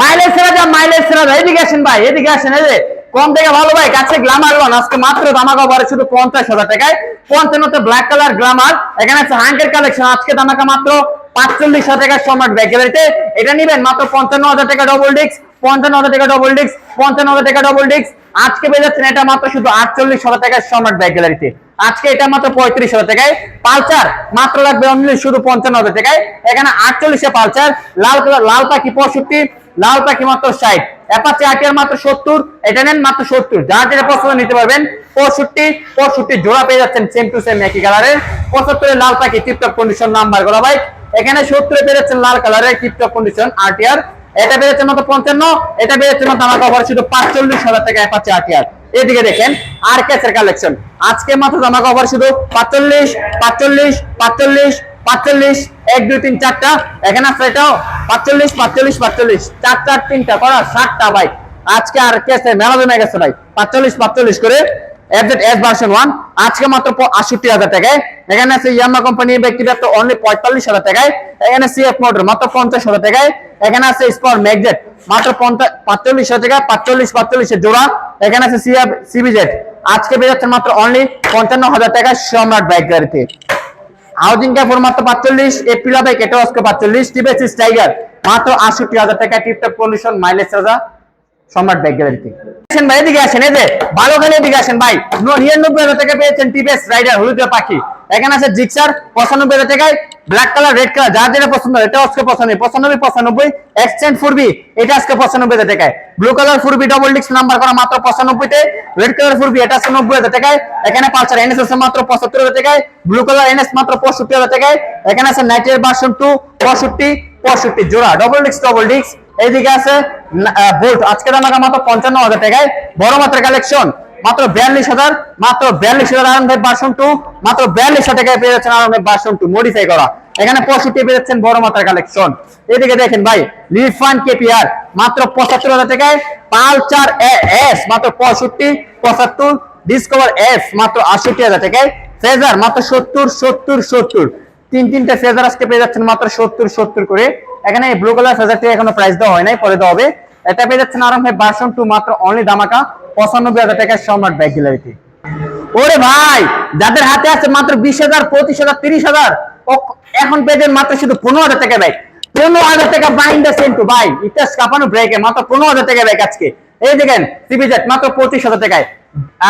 Mileage রাজা mileage রাজা এদিকে আসেন ভাই, এদিকে আসেন। এই যে, কম থেকে ভালো ভাই, কাছে গ্লামার লন আজকে মাত্র দামাকা পরে শুধু পঞ্চাশ হাজার টাকায়। পঞ্চান্নতে ব্ল্যাক কালার গ্লামার এখানে আছে হাঙ্কের কালেকশন আজকে দামাকা মাত্র পাঁচচল্লিশ হাজার টাকার সম্রাট ব্যাগ গ্যালারিতে এটা নিবেন মাত্র পঞ্চান্ন হাজার টাকা ডবল ডিস্ক পঞ্চান্ন হাজার টাকা ডবল ডিস্ক পঞ্চান্ন হাজার টাকা ডবল ডিস্ক আজকে পেয়ে যাচ্ছেন এটা মাত্র শুধু আটচল্লিশ হাজার টাকার সম্রাট ব্যাগ গ্যালারিতে আজকে এটা মাত্র পঁয়ত্রিশ হাজার টাকায়। পালচার মাত্র লাগবে অনলি শুধু পঞ্চান্ন হাজার টাকায়। এখানে আটচল্লিশে পালচার লাল কালার লাল পাখি পঁয়ষট্টি। লাল পাখি মাত্র ষাট, অ্যাপাচি আটিয়ার মাত্র সত্তর, এটা নেন মাত্র সত্তর। যার যেটা পছন্দ নিতে পারবেন, পঁয়ষট্টি পঁয়ষট্টি জোড়া পেয়ে যাচ্ছেন সেম টু সেম একই কালারের পঁচাত্তরের লাল পাখি টিপটপ কন্ডিশন নাম্বার করা ভাই এখানে সত্তরে পেয়ে যাচ্ছেন লাল কালারের টিপটপ কন্ডিশন আটিয়ার এটা বেড়েছে মাত্র পঞ্চান্ন, এটা বেড়েছে মাত্র আমার কভার শুধু পাঁচচল্লিশ হাজার টাকা অ্যাপাচি আটিয়ার এদিকে দেখেন আর ক্যাসের কালেকশন আজকে মাত্র জামা কভার শুধু পাঁচচল্লিশ পাঁচচল্লিশ পাঁচচল্লিশ পাঁচচল্লিশ, এক, দুই, তিন, চারটা। এখানে আছে এটাও পাঁচচল্লিশ পাঁচচল্লিশ পাঁচচল্লিশ। চার চার, তিনটা করা ষাটটা ভাই। আজকে আর কেসে মেলা জমে গেছে, ভাই। পাঁচচল্লিশ পাঁচচল্লিশ করে এস ওয়ান আজকে মাত্র হাজার এখানে আছে ইয়ামা কোম্পানির অনলি পঁয়তাল্লিশ হাজার এখানে মাত্র পঞ্চাশ হাজার এখানে আছে পাঁচচল্লিশ হাজার টাকা, পাঁচচল্লিশ এখানে আছে আজকে মাত্র অনলি পঞ্চান্ন হাজার টাকা সম্রাট বাইক গাড়িতে। হাউজিং ক্যাফোর মাত্র পাঁচচল্লিশ এপ্রিল বাইক এটাও পাঁচচল্লিশ টিপেসিস টাইগার মাত্র আটষট্টি হাজার টাকা টিপটপ কন্ডিশন মাইলেজ রাজা, সম্রাট ব্যাগ গ্যালারিতে আসেন ভাই, এদিকে আসেন, এই যে ভালো খালি এদিকে আসেন ভাই। নিরানব্বই হাজার টাকা পেয়েছেন টিপেস রাইডার হলুদের পাখি। এখানে আছে জিক্সার, পঁচানব্বই হাজার টাকায় ব্ল্যাক কালার রেড কালার যার যেটা পছন্দ এটা আজকে পঁচানব্বই পঁচানব্বই পঁচানব্বই এক্সচেঞ্জ ফুরবি, এটা আজকে পঁচানব্বই হাজার টাকায়। ব্লু কালার ফুরবি ডবল ডিক্স নাম্বার করা মাত্র পঁচানব্বইতে রেড কালার ফুরবি, এটা আছে নব্বই হাজার টাকায়, এখানে পালসার এনএস আছে মাত্র পঁচাত্তর হাজার টাকায় ব্লু কালার এনএস মাত্র পঁয়ষট্টি হাজার টাকায়, এখানে আছে নাইটের ভার্সন টু পঁয়ষট্টি পঁয়ষট্টি, জোড়া ডবল ডিক্স ডবল ডিক্স এইদিকে আছে বোল্ট আজকে দাম মাত্র পঞ্চান্ন হাজার টাকায়, বড় মাত্রার কালেকশন মাত্র বিয়াল্লিশ হাজার, মাত্র বিয়াল্লিশ হাজার আরাম ভাই ভার্সন টু মাত্র বিয়াল্লিশ হাজার টাকায় পেয়ে যাচ্ছেন আরাম ভাই ভার্সন টু মডিফাই করা। এখানে পঁয়ষট্টি পেয়ে যাচ্ছেন বড় মাত্রার কালেকশন এদিকে দেখেন ভাই লিফান কেপিআর মাত্র পঁচাত্তর হাজার টাকায় পালচার এস মাত্র পঁয়ষট্টি, পঁচাত্তর ডিসকভার এস মাত্র আটষট্টি হাজার টাকায় ফেজার মাত্র সত্তর সত্তর সত্তর। তিন তিনটা ফেজার আজকে পেয়ে যাচ্ছেন মাত্র সত্তর সত্তর করে। এখানে ব্লু কালার ফেজারটি এখনও প্রাইস দেওয়া হয় নাই, পরে দেওয়া হবে। এটা পেয়ে যাচ্ছেন আরাম ভাই ভার্সন টু মাত্র অনলি দামাকা পঁচানব্বই হাজার টাকার সম্রাট ব্যাগ গ্যালারিতে ওরে ভাই, যাদের হাতে আছে মাত্র বিশ হাজার, পঁচিশ হাজার, তিরিশ হাজার এখন পেয়েছেন মাত্র শুধু পনেরো হাজার টাকা ব্যাগ পনেরো হাজার টাকা বাইন্ডার সেন্টু ভাই ইতিহাস কাঁপানো ব্রেকে মাত্র পনেরো হাজার টাকা ব্যাগ আজকে। এই দেখেন সিবিজেট মাত্র পঁচিশ হাজার টাকায়।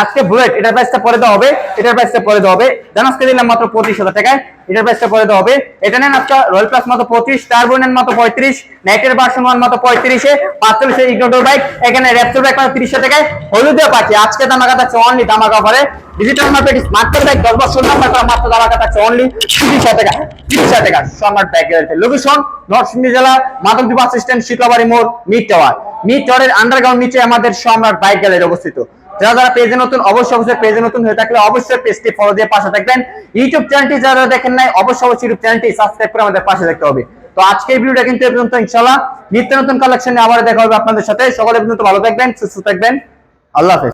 আজকে বুলেট এটার প্রাইসটা পরে দেওয়া হবে, এটার প্রাইসটা পরে দেওয়া হবে। দেন আজকে দিলাম মাত্র পঁচিশ হাজার টাকায়, এটার প্রাইসটা পরে দেওয়া হবে। এটা নেন আজকে রয়্যাল প্লাস মাত্র পঁচিশ টার্বো নেন মাত্র পঁয়ত্রিশ নাইটের ভার্সন ওয়ান মাত্র পঁয়ত্রিশে, পাঁচচল্লিশে ইগনোটোর বাইক এখানে র্যাপটোর বাইক মাত্র তিরিশ টাকায় হলুদেও পাচ্ছি। আজকে দামাকা থাকছে অনলি দামাকা অফারে ডিজিটাল মার্কেট স্মার্ট বাইক দশ বছর নাম্বার করা মাত্র দামাকা থাকছে অনলি তিরিশ টাকা, তিরিশ হাজার টাকা। সম্রাট বাইক লোকেশন নরসিংদী জেলা মাধবদ্বীপ বাস স্ট্যান্ড শীতলাবাড়ি মোড় মিড টাওয়ার মিড টাওয়ারের আন্ডারগ্রাউন্ড নিচে আমাদের সম্রাট বাইক গ্যালারি অবস্থিত। যারা যারা পেজে নতুন, অবশ্যই অবশ্যই পেজে নতুন হয়ে থাকলে অবশ্যই পেজটি ফলো দিয়ে পাশে থাকবেন। ইউটিউব চ্যানেলটি যারা দেখেন নাই, অবশ্যই অবশ্যই ইউটিউব চ্যানেলটি সাবস্ক্রাইব করে আমাদের পাশে থাকতে হবে। তো আজকের ভিডিওটা কিন্তু এই পর্যন্ত, ইনশাআল্লাহ। নিত্য নতুন কালেকশনে আবার দেখা হবে আপনাদের সাথে। সকলে পর্যন্ত ভালো থাকবেন, সুস্থ থাকবেন। আল্লাহ হাফেজ।